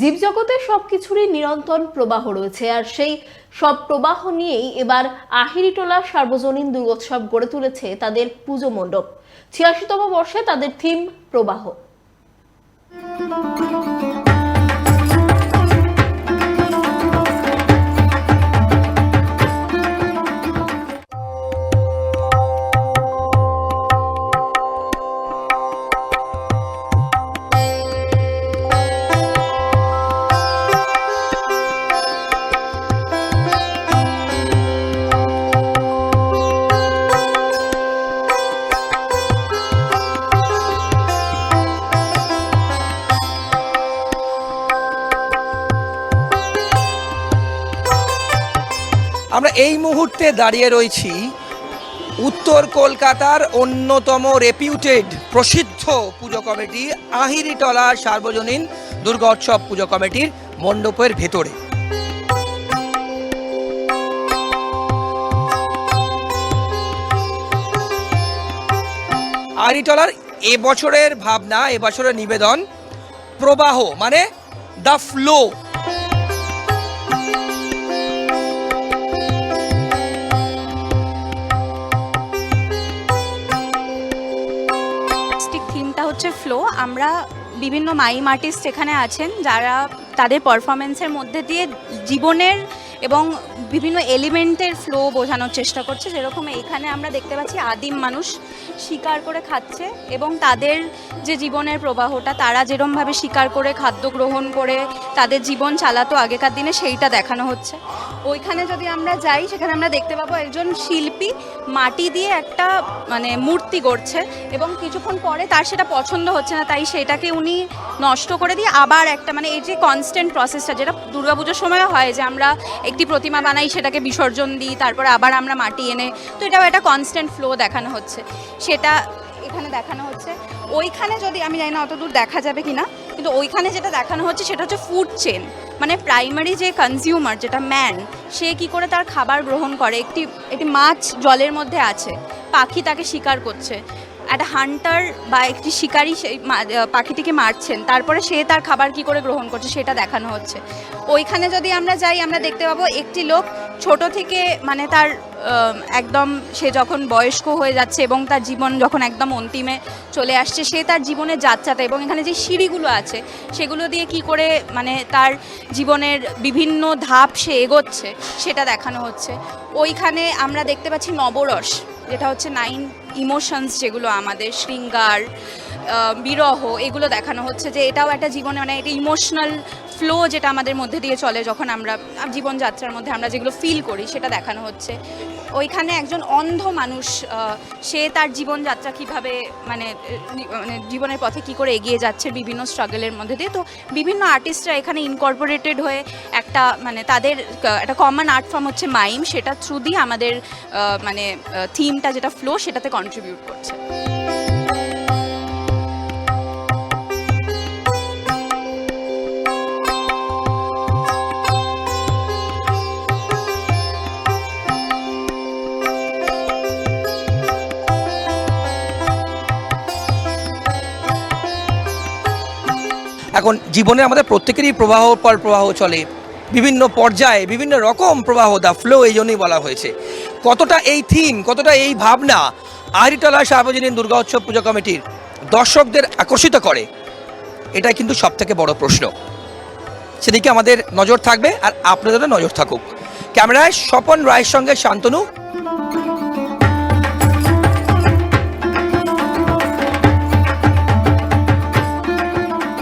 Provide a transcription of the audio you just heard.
জীবজগতে সবকিছুরই নিরন্তর প্রবাহ রয়েছে আর সেই সব প্রবাহ নিয়েই এবার আহিরিটোলা সার্বজনীন দুর্গোৎসব গড়ে তুলেছে তাদের পুজো মণ্ডপ। ছিয়াশিতম বর্ষে তাদের থিম প্রবাহ। আমরা এই মুহূর্তে দাঁড়িয়ে রয়েছি উত্তর কলকাতার অন্যতম রেপিউটেড প্রসিদ্ধ পুজো কমিটি আহিরিটলা সার্বজনীন দুর্গোৎসব পুজো কমিটির মণ্ডপের ভেতরে। আহিরিটলার এবছরের ভাবনা, এবছরের নিবেদন প্রবাহ মানে দ্য ফ্লো ফ্লো আমরা বিভিন্ন মাইম আর্টিস্ট এখানে আছেন যারা তাদের পারফরমেন্সের মধ্যে দিয়ে জীবনের এবং বিভিন্ন এলিমেন্টের ফ্লো বোঝানোর চেষ্টা করছে। যেরকম এখানে আমরা দেখতে পাচ্ছি আদিম মানুষ শিকার করে খাচ্ছে এবং তাদের যে জীবনের প্রবাহটা, তারা যেরমভাবে শিকার করে খাদ্য গ্রহণ করে, তাদের জীবন চালাতো আগেকার দিনে, সেইটা দেখানো হচ্ছে। ওইখানে যদি আমরা যাই, সেখানে আমরা দেখতে পাবো একজন শিল্পী মাটি দিয়ে একটা মানে মূর্তি গড়ছে এবং কিছুক্ষণ পরে তার সেটা পছন্দ হচ্ছে না, তাই সেটাকে উনি নষ্ট করে দিয়ে আবার একটা মানে এই যে কনস্ট্যান্ট প্রসেসটা যেটা দুর্গাপুজোর সময় হয় যে আমরা একটি প্রতিমা বানাই, সেটাকে বিসর্জন দিই, তারপরে আবার আমরা মাটি এনে, তো এটাও একটা কনস্ট্যান্ট ফ্লো দেখানো হচ্ছে। সেটা এখানে দেখানো হচ্ছে। ওইখানে যদি, আমি জানি না অত দূর দেখা যাবে কিনা, কিন্তু ওইখানে যেটা দেখানো হচ্ছে, সেটা হচ্ছে ফুড চেন মানে প্রাইমারি যে কনজিউমার যেটা ম্যান সে কি করে তার খাবার গ্রহণ করে? একটি একটি মাছ জলের মধ্যে আছে, পাখি তাকে শিকার করছে। একটা হান্টার বা একটি শিকারী সেই পাখিটিকে মারছেন। তারপরে সে তার খাবার কি করে গ্রহণ করছে সেটা দেখানো হচ্ছে। ওইখানে যদি আমরা যাই, আমরা দেখতে পাবো একটি লোক ছোট থেকে মানে তার একদম সে যখন বয়স্ক হয়ে যাচ্ছে এবং তার জীবন যখন একদম অন্তিমে চলে আসছে, সে তার জীবনের যাত্রাটা এবং এখানে যে সিঁড়িগুলো আছে, সেগুলো দিয়ে কি করে মানে তার জীবনের বিভিন্ন ধাপ সে এগোচ্ছে, সেটা দেখানো হচ্ছে। ওইখানে আমরা দেখতে পাচ্ছি নবরস। যেটা হচ্ছে নাইন ইমোশনস যেগুলো আমাদের, শৃঙ্গার বিরহ, এগুলো দেখানো হচ্ছে যে এটাও একটা জীবনে মানে এটা ইমোশনাল ফ্লো যেটা আমাদের মধ্যে দিয়ে চলে যখন আমরা জীবনযাত্রার মধ্যে আমরা যেগুলো ফিল করি সেটা দেখানো হচ্ছে। ওইখানে একজন অন্ধ মানুষ সে তার জীবনযাত্রা কীভাবে মানে মানে জীবনের পথে কি করে এগিয়ে যাচ্ছে বিভিন্ন স্ট্রাগলের মধ্যে দিয়ে। তো বিভিন্ন আর্টিস্টরা এখানে ইনকর্পোরেটেড হয়ে একটা মানে তাদের একটা কমন আর্ট ফর্ম হচ্ছে মাইম, সেটা থ্রু দিয়ে আমাদের মানে থিমটা যেটা ফ্লো সেটাতে কন্ট্রিবিউট করছে। এখন জীবনে আমাদের প্রত্যেকেরই প্রবাহ পর প্রবাহ চলে। বিভিন্ন পর্যায়ে বিভিন্ন রকম প্রবাহ দা ফ্লো এই জন্যই বলা হয়েছে। কতটা এই থিম কতটা এই ভাবনা আহরিতলা সার্বজনীন দুর্গা উৎসব পুজো কমিটির দর্শকদের আকর্ষিত করে এটা কিন্তু সব থেকে বড় প্রশ্ন। সেদিকে আমাদের নজর থাকবে আর আপনাদেরও নজর থাকুক। ক্যামেরায় স্বপন রায়ের সঙ্গে শান্তনু।